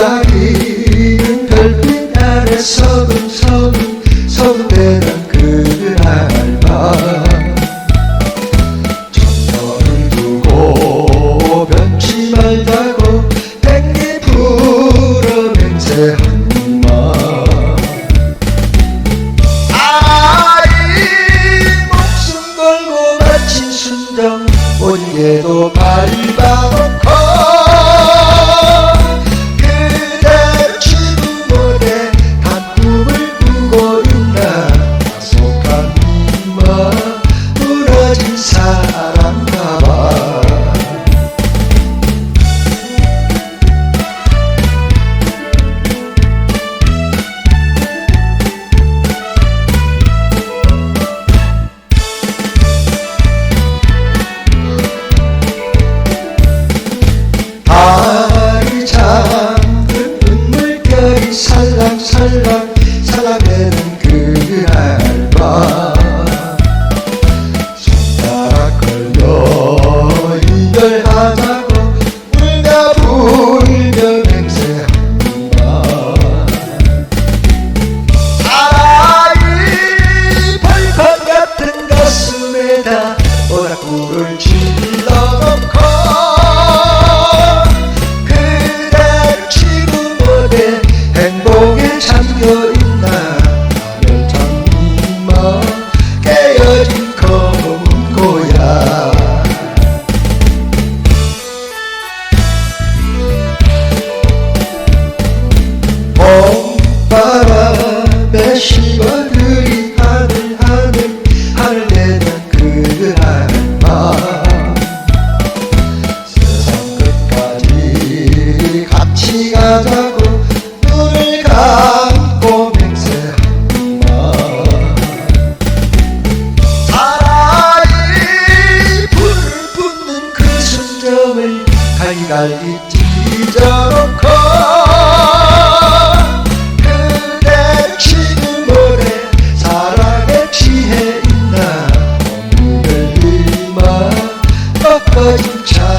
반짝이는 별빛 아래 서금 서금 서금 대는 그늘 알바 Ora curti 깔기 찢어놓고 그대 치는 노래 사랑에 취해 있나? 오늘만 꺾어진 차